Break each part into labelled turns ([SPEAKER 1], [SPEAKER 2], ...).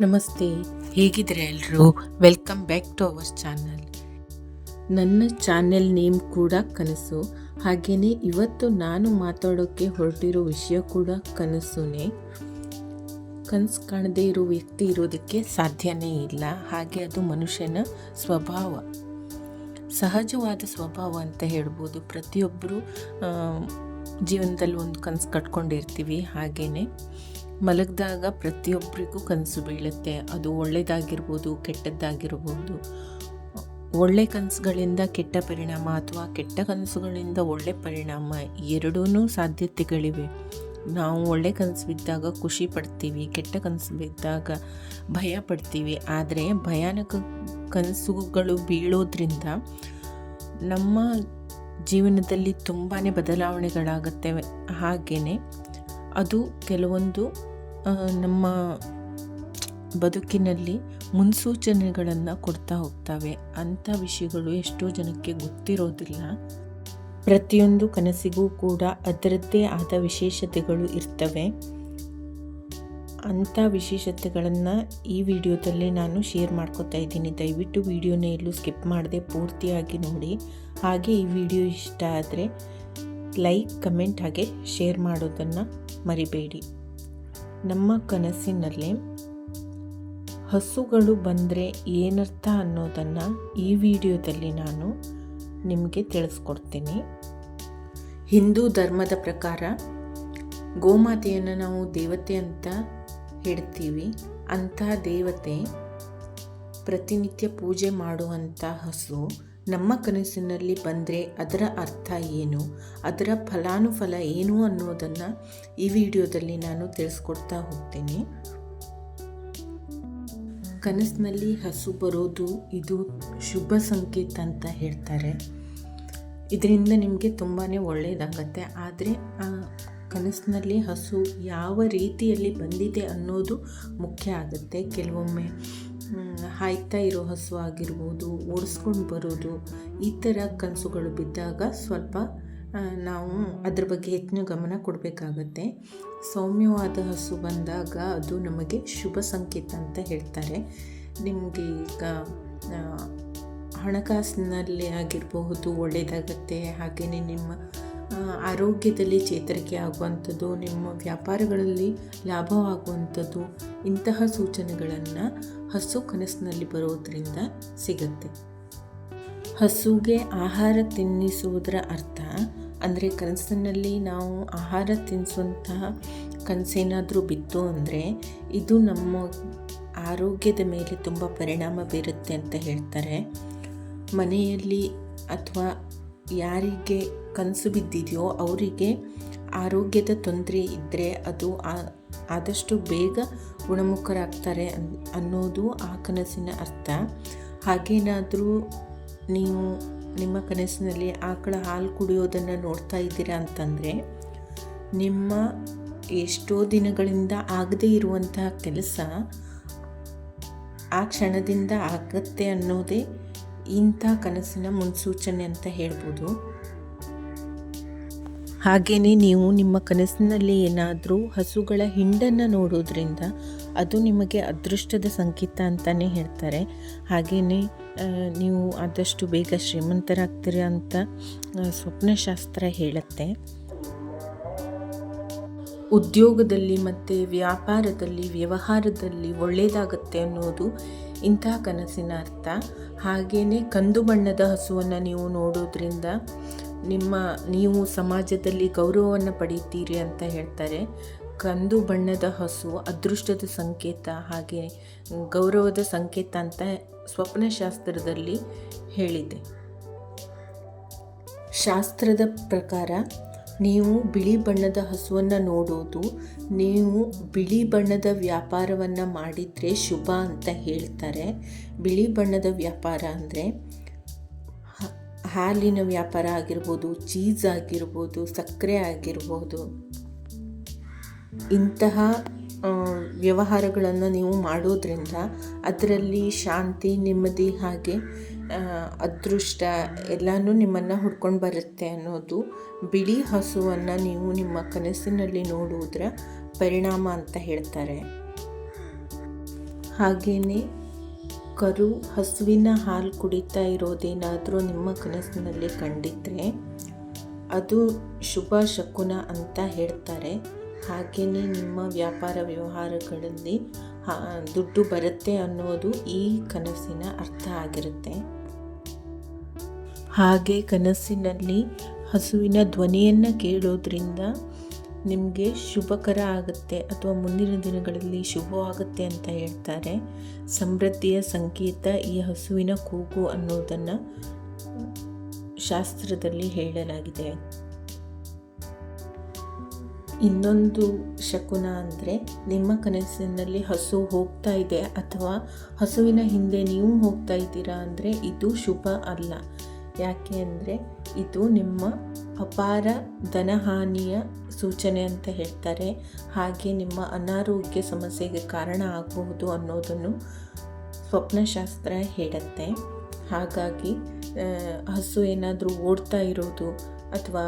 [SPEAKER 1] ನಮಸ್ತೆ. ಹೇಗಿದ್ರೆ ಎಲ್ಲರೂ welcome back to our channel ನನ್ನ ಚಾನೆಲ್ ನೇಮ್ ಕೂಡ ಕನಸು. ಹಾಗೆಯೇ ಇವತ್ತು ನಾನು ಮಾತಾಡೋಕ್ಕೆ ಹೊರಟಿರೋ ವಿಷಯ ಕೂಡ ಕನಸುನೇ. ಕನಸು ಕಾಣದೇ ಇರೋ ವ್ಯಕ್ತಿ ಇರೋದಕ್ಕೆ ಸಾಧ್ಯನೇ ಇಲ್ಲ. ಹಾಗೆ ಅದು ಮನುಷ್ಯನ ಸ್ವಭಾವ. ಸಹಜವಾದ ಸ್ವಭಾವ ಅಂತ ಹೇಳ್ಬೋದು. ಪ್ರತಿಯೊಬ್ಬರು ಜೀವನದಲ್ಲಿ ಒಂದು ಕನಸು ಕಟ್ಕೊಂಡಿರ್ತೀವಿ. ಹಾಗೆಯೇ ಮಲಗಿದಾಗ ಪ್ರತಿಯೊಬ್ಬರಿಗೂ ಕನಸು ಬೀಳುತ್ತೆ. ಅದು ಒಳ್ಳೆಯದಾಗಿರ್ಬೋದು, ಕೆಟ್ಟದ್ದಾಗಿರ್ಬೋದು. ಒಳ್ಳೆ ಕನಸುಗಳಿಂದ ಕೆಟ್ಟ ಪರಿಣಾಮ ಅಥವಾ ಕೆಟ್ಟ ಕನಸುಗಳಿಂದ ಒಳ್ಳೆ ಪರಿಣಾಮ ಎರಡೂ ಸಾಧ್ಯತೆಗಳಿವೆ. ನಾವು ಒಳ್ಳೆ ಕನಸು ಬಿದ್ದಾಗ ಖುಷಿ ಪಡ್ತೀವಿ, ಕೆಟ್ಟ ಕನಸು ಬಿದ್ದಾಗ ಭಯ ಪಡ್ತೀವಿ. ಆದರೆ ಭಯಾನಕ ಕನಸುಗಳು ಬೀಳೋದ್ರಿಂದ ನಮ್ಮ ಜೀವನದಲ್ಲಿ ತುಂಬಾ ಬದಲಾವಣೆಗಳಾಗುತ್ತವೆ. ಹಾಗೆಯೇ ಅದು ಕೆಲವೊಂದು ನಮ್ಮ ಬದುಕಿನಲ್ಲಿ ಮುನ್ಸೂಚನೆಗಳನ್ನು ಕೊಡ್ತಾ ಹೋಗ್ತವೆ. ಅಂಥ ವಿಷಯಗಳು ಎಷ್ಟೋ ಜನಕ್ಕೆ ಗೊತ್ತಿರೋದಿಲ್ಲ. ಪ್ರತಿಯೊಂದು ಕನಸಿಗೂ ಕೂಡ ಅದರದ್ದೇ ಆದ ವಿಶೇಷತೆಗಳು ಇರ್ತವೆ. ಅಂಥ ವಿಶೇಷತೆಗಳನ್ನು ಈ ವಿಡಿಯೋದಲ್ಲಿ ನಾನು ಶೇರ್ ಮಾಡ್ಕೋತಾ ಇದ್ದೀನಿ. ದಯವಿಟ್ಟು ವಿಡಿಯೋನ ಎಲ್ಲೂ ಸ್ಕಿಪ್ ಮಾಡದೆ ಪೂರ್ತಿಯಾಗಿ ನೋಡಿ. ಹಾಗೆ ಈ ವಿಡಿಯೋ ಇಷ್ಟ ಆದರೆ ಲೈಕ್, ಕಮೆಂಟ್ ಹಾಗೆ ಶೇರ್ ಮಾಡೋದನ್ನು ಮರಿಬೇಡಿ. ನಮ್ಮ ಕನಸಿನಲ್ಲಿ ಹಸುಗಳು ಬಂದರೆ ಏನರ್ಥ ಅನ್ನೋದನ್ನು ಈ ವಿಡಿಯೋದಲ್ಲಿ ನಾನು ನಿಮಗೆ ತಿಳಿಸ್ಕೊಡ್ತೀನಿ. ಹಿಂದೂ ಧರ್ಮದ ಪ್ರಕಾರ ಗೋಮಾತೆಯನ್ನು ನಾವು ದೇವತೆ ಅಂತ ಹೇಳ್ತೀವಿ. ಅಂಥ ದೇವತೆ ಪ್ರತಿನಿತ್ಯ ಪೂಜೆ ಮಾಡುವಂಥ ಹಸು ನಮ್ಮ ಕನಸಿನಲ್ಲಿ ಬಂದರೆ ಅದರ ಅರ್ಥ ಏನು? ಅದರ ಫಲಾನುಫಲ ಏನು ಅನ್ನೋದನ್ನು ಈ ವಿಡಿಯೋದಲ್ಲಿ ನಾನು ತಿಳಿಸ್ಕೊಡ್ತಾ ಹೋಗ್ತೀನಿ. ಕನಸಿನಲ್ಲಿ ಹಸು ಬರೋದು ಇದು ಶುಭ ಸಂಕೇತ ಅಂತ ಹೇಳ್ತಾರೆ. ಇದರಿಂದ ನಿಮಗೆ ತುಂಬಾ ಒಳ್ಳೆಯದಾಗತ್ತೆ ಆದರೆ ಆ ಕನಸಿನಲ್ಲಿ ಹಸು ಯಾವ ರೀತಿಯಲ್ಲಿ ಬಂದಿದೆ ಅನ್ನೋದು ಮುಖ್ಯ ಆಗುತ್ತೆ. ಕೆಲವೊಮ್ಮೆ ಹಾಯ್ತಾ ಇರೋ ಹಸು ಆಗಿರ್ಬೋದು ಓಡಿಸ್ಕೊಂಡು ಬರೋದು, ಈ ಥರ ಕನಸುಗಳು ಬಿದ್ದಾಗ ಸ್ವಲ್ಪ ನಾವು ಅದ್ರ ಬಗ್ಗೆ ಹೆಚ್ಚಿನ ಗಮನ ಕೊಡಬೇಕಾಗತ್ತೆ. ಸೌಮ್ಯವಾದ ಹಸು ಬಂದಾಗ ಅದು ನಮಗೆ ಶುಭ ಸಂಕೇತ ಅಂತ ಹೇಳ್ತಾರೆ. ನಿಮಗೆ ಈಗ ಹಣಕಾಸಿನಲ್ಲಿ ಆಗಿರಬಹುದು ಒಳ್ಳೆಯದಾಗತ್ತೆ ಹಾಗೆಯೇ ನಿಮ್ಮ ಆರೋಗ್ಯದಲ್ಲಿ ಚೇತರಿಕೆ ಆಗುವಂಥದ್ದು, ನಿಮ್ಮ ವ್ಯಾಪಾರಗಳಲ್ಲಿ ಲಾಭವಾಗುವಂಥದ್ದು ಇಂತಹ ಸೂಚನೆಗಳನ್ನು ಹಸು ಕನಸಿನಲ್ಲಿ ಬರೋದರಿಂದ ಸಿಗತ್ತೆ. ಹಸುಗೆ ಆಹಾರ ತಿನ್ನಿಸುವುದರ ಅರ್ಥ ಅಂದರೆ ಕನಸಿನಲ್ಲಿ ನಾವು ಆಹಾರ ತಿನ್ನಿಸುವಂತಹ ಕನಸೇನಾದರೂ ಬಿತ್ತು ಅಂದರೆ ಇದು ನಮ್ಮ ಆರೋಗ್ಯದ ಮೇಲೆ ತುಂಬ ಪರಿಣಾಮ ಬೀರುತ್ತೆ ಅಂತ ಹೇಳ್ತಾರೆ. ಮನೆಯಲ್ಲಿ ಅಥವಾ ಯಾರಿಗೆ ಕನಸು ಬಿದ್ದಿದೆಯೋ ಅವರಿಗೆ ಆರೋಗ್ಯದ ತೊಂದರೆ ಇದ್ದರೆ ಅದು ಆದಷ್ಟು ಬೇಗ ಗುಣಮುಖರಾಗ್ತಾರೆ ಅನ್- ಅನ್ನೋದು ಆ ಕನಸಿನ ಅರ್ಥ. ಹಾಗೇನಾದರೂ ನೀವು ನಿಮ್ಮ ಕನಸಿನಲ್ಲಿ ಆಕಳ ಹಾಲು ಕುಡಿಯೋದನ್ನು ನೋಡ್ತಾ ಇದ್ದೀರಾ ಅಂತಂದರೆ, ನಿಮ್ಮ ಎಷ್ಟೋ ದಿನಗಳಿಂದ ಆಗದೇ ಇರುವಂತಹ ಕೆಲಸ ಆ ಕ್ಷಣದಿಂದ ಆಗತ್ತೆ ಅನ್ನೋದೇ ಇಂಥ ಕನಸಿನ ಮುನ್ಸೂಚನೆ ಅಂತ ಹೇಳ್ಬೋದು. ಹಾಗೆಯೇ ನೀವು ನಿಮ್ಮ ಕನಸಿನಲ್ಲಿ ಏನಾದರೂ ಹಸುಗಳ ಹಿಂಡನ್ನು ನೋಡೋದ್ರಿಂದ ಅದು ನಿಮಗೆ ಅದೃಷ್ಟದ ಸಂಕೇತ ಅಂತಲೇ ಹೇಳ್ತಾರೆ. ಹಾಗೆಯೇ ನೀವು ಆದಷ್ಟು ಬೇಗ ಶ್ರೀಮಂತರಾಗ್ತೀರ ಅಂತ ಸ್ವಪ್ನಶಾಸ್ತ್ರ ಹೇಳುತ್ತೆ. ಉದ್ಯೋಗದಲ್ಲಿ ಮತ್ತು ವ್ಯಾಪಾರದಲ್ಲಿ, ವ್ಯವಹಾರದಲ್ಲಿ ಒಳ್ಳೆಯದಾಗತ್ತೆ ಅನ್ನೋದು ಇಂತಹ ಕನಸಿನ ಅರ್ಥ. ಹಾಗೆಯೇ ಕಂದು ಬಣ್ಣದ ಹಸುವನ್ನು ನೀವು ನೋಡೋದ್ರಿಂದ ನಿಮ್ಮ, ನೀವು ಸಮಾಜದಲ್ಲಿ ಗೌರವವನ್ನು ಪಡೆಯುತ್ತೀರಿ ಅಂತ ಹೇಳ್ತಾರೆ. ಕಂದು ಬಣ್ಣದ ಹಸು, ಅದೃಷ್ಟದ ಸಂಕೇತ ಹಾಗೆ ಗೌರವದ ಸಂಕೇತ ಅಂತ ಸ್ವಪ್ನಶಾಸ್ತ್ರದಲ್ಲಿ ಹೇಳಿದೆ. ಶಾಸ್ತ್ರದ ಪ್ರಕಾರ, ನೀವು ಬಿಳಿ ಬಣ್ಣದ ಹಸುವನ್ನು ನೋಡೋದು, ನೀವು ಬಿಳಿ ಬಣ್ಣದ ವ್ಯಾಪಾರವನ್ನು ಮಾಡಿದರೆ ಶುಭ ಅಂತ ಹೇಳ್ತಾರೆ. ಬಿಳಿ ಬಣ್ಣದ ವ್ಯಾಪಾರ ಅಂದರೆ ಹಾಲಿನ ವ್ಯಾಪಾರ ಆಗಿರ್ಬೋದು ಚೀಸ್ ಆಗಿರ್ಬೋದು, ಸಕ್ಕರೆ ಆಗಿರ್ಬೋದು. ಇಂತಹ ವ್ಯವಹಾರಗಳನ್ನು ನೀವು ಮಾಡೋದ್ರಿಂದ ಅದರಲ್ಲಿ ಶಾಂತಿ, ನೆಮ್ಮದಿ ಹಾಗೆ ಅದೃಷ್ಟ ಎಲ್ಲನೂ ನಿಮ್ಮನ್ನು ಹುಡ್ಕೊಂಡು ಬರುತ್ತೆ ಅನ್ನೋದು ಬಿಳಿ ಹಸುವನ್ನು ನೀವು ನಿಮ್ಮ ಕನಸಿನಲ್ಲಿ ನೋಡುವುದರ ಪರಿಣಾಮ ಅಂತ ಹೇಳ್ತಾರೆ. ಹಾಗೆಯೇ ಕರು ಹಸುವಿನ ಹಾಲು ಕುಡಿತಾ ಇರೋದೇನಾದರೂ ನಿಮ್ಮ ಕನಸಿನಲ್ಲಿ ಕಂಡಿದ್ದರೆ ಅದು ಶುಭ ಶಕುನ ಅಂತ ಹೇಳ್ತಾರೆ. ಹಾಗೆಯೇ ನಿಮ್ಮ ವ್ಯಾಪಾರ ವ್ಯವಹಾರಗಳಲ್ಲಿ ದುಡ್ಡು ಬರುತ್ತೆ ಅನ್ನೋದು ಈ ಕನಸಿನ ಅರ್ಥ ಆಗಿರುತ್ತೆ. ಹಾಗೆ ಕನಸಿನಲ್ಲಿ ಹಸುವಿನ ಧ್ವನಿಯನ್ನು ಕೇಳೋದ್ರಿಂದ ನಿಮಗೆ ಶುಭಕರ ಆಗುತ್ತೆ ಅಥವಾ ಮುಂದಿನ ದಿನಗಳಲ್ಲಿ ಶುಭವಾಗುತ್ತೆ ಅಂತ ಹೇಳ್ತಾರೆ. ಸಮೃದ್ಧಿಯ ಸಂಕೇತ ಈ ಹಸುವಿನ ಕೂಗು ಅನ್ನೋದನ್ನು ಶಾಸ್ತ್ರದಲ್ಲಿ ಹೇಳಲಾಗಿದೆ. ಇನ್ನೊಂದು ಶಕುನ ಅಂದರೆ ನಿಮ್ಮ ಕನಸಿನಲ್ಲಿ ಹಸು ಹೋಗ್ತಾ ಇದೆ ಅಥವಾ ಹಸುವಿನ ಹಿಂದೆ ನೀವು ಹೋಗ್ತಾ ಇದ್ದೀರಾ ಅಂದರೆ ಇದು ಶುಭ ಅಲ್ಲ. ಯಾಕೆ ಅಂದರೆ ಇದು ನಿಮ್ಮ ಅಪಾರ ಧನಹಾನಿಯ ಸೂಚನೆ ಅಂತ ಹೇಳ್ತಾರೆ. ಹಾಗೆ ನಿಮ್ಮ ಅನಾರೋಗ್ಯ ಸಮಸ್ಯೆಗೆ ಕಾರಣ ಆಗಬಹುದು ಅನ್ನೋದನ್ನು ಸ್ವಪ್ನಶಾಸ್ತ್ರ ಹೇಳುತ್ತೆ. ಹಾಗಾಗಿ ಹಸು ಏನಾದರೂ ಓಡ್ತಾ ಇರೋದು ಅಥವಾ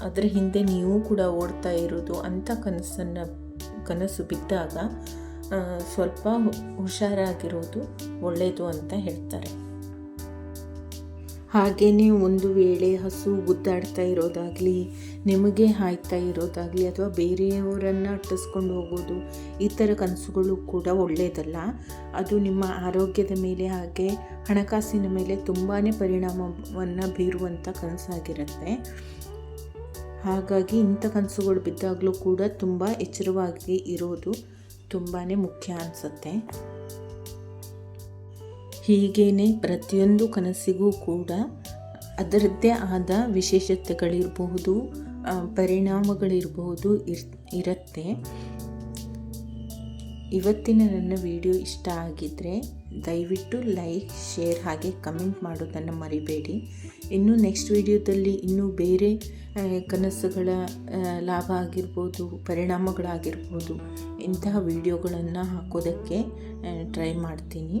[SPEAKER 1] ಅದರ ಹಿಂದೆ ನೀವು ಕೂಡ ಓಡ್ತಾ ಇರೋದು ಅಂಥ ಕನಸನ್ನು, ಕನಸು ಬಿದ್ದಾಗ ಸ್ವಲ್ಪ ಹುಷಾರಾಗಿರೋದು ಒಳ್ಳೆಯದು ಅಂತ ಹೇಳ್ತಾರೆ. ಹಾಗೆಯೇ ಒಂದು ವೇಳೆ ಹಸು ಗುದ್ದಾಡ್ತಾ ಇರೋದಾಗಲಿ, ನಿಮಗೆ ಹಾಯ್ತಾ ಇರೋದಾಗಲಿ ಅಥವಾ ಬೇರೆಯವರನ್ನು ಅಟ್ಟಿಸ್ಕೊಂಡು ಹೋಗೋದು ಈ ಥರ ಕನಸುಗಳು ಕೂಡ ಒಳ್ಳೆಯದಲ್ಲ. ಅದು ನಿಮ್ಮ ಆರೋಗ್ಯದ ಮೇಲೆ ಹಾಗೆ ಹಣಕಾಸಿನ ಮೇಲೆ ತುಂಬಾ ಪರಿಣಾಮವನ್ನು ಬೀರುವಂಥ ಕನಸಾಗಿರುತ್ತೆ. ಹಾಗಾಗಿ ಇಂಥ ಕನಸುಗಳು ಬಿದ್ದಾಗಲೂ ಕೂಡ ತುಂಬ ಎಚ್ಚರವಾಗಿ ಇರೋದು ತುಂಬಾ ಮುಖ್ಯ ಅನಿಸುತ್ತೆ. ಹೀಗೇನೆ ಪ್ರತಿಯೊಂದು ಕನಸಿಗೂ ಕೂಡ ಅದರದ್ದೇ ಆದ ವಿಶೇಷತೆಗಳಿರಬಹುದು ಪರಿಣಾಮಗಳಿರಬಹುದು ಇರ್, ಇರುತ್ತೆ. ಇವತ್ತಿನ ನನ್ನ ವಿಡಿಯೋ ಇಷ್ಟ ಆಗಿದ್ದರೆ ದಯವಿಟ್ಟು ಲೈಕ್, ಶೇರ್ ಹಾಗೆ ಕಮೆಂಟ್ ಮಾಡೋದನ್ನು ಮರಿಬೇಡಿ. ಇನ್ನು ನೆಕ್ಸ್ಟ್ ವಿಡಿಯೋದಲ್ಲಿ ಇನ್ನೂ ಬೇರೆ ಕನಸುಗಳ ಲಾಭ ಆಗಿರ್ಬೋದು, ಪರಿಣಾಮಗಳಾಗಿರ್ಬೋದು ಇಂತಹ ವಿಡಿಯೋಗಳನ್ನು ಹಾಕೋದಕ್ಕೆ ಟ್ರೈ ಮಾಡ್ತೀನಿ.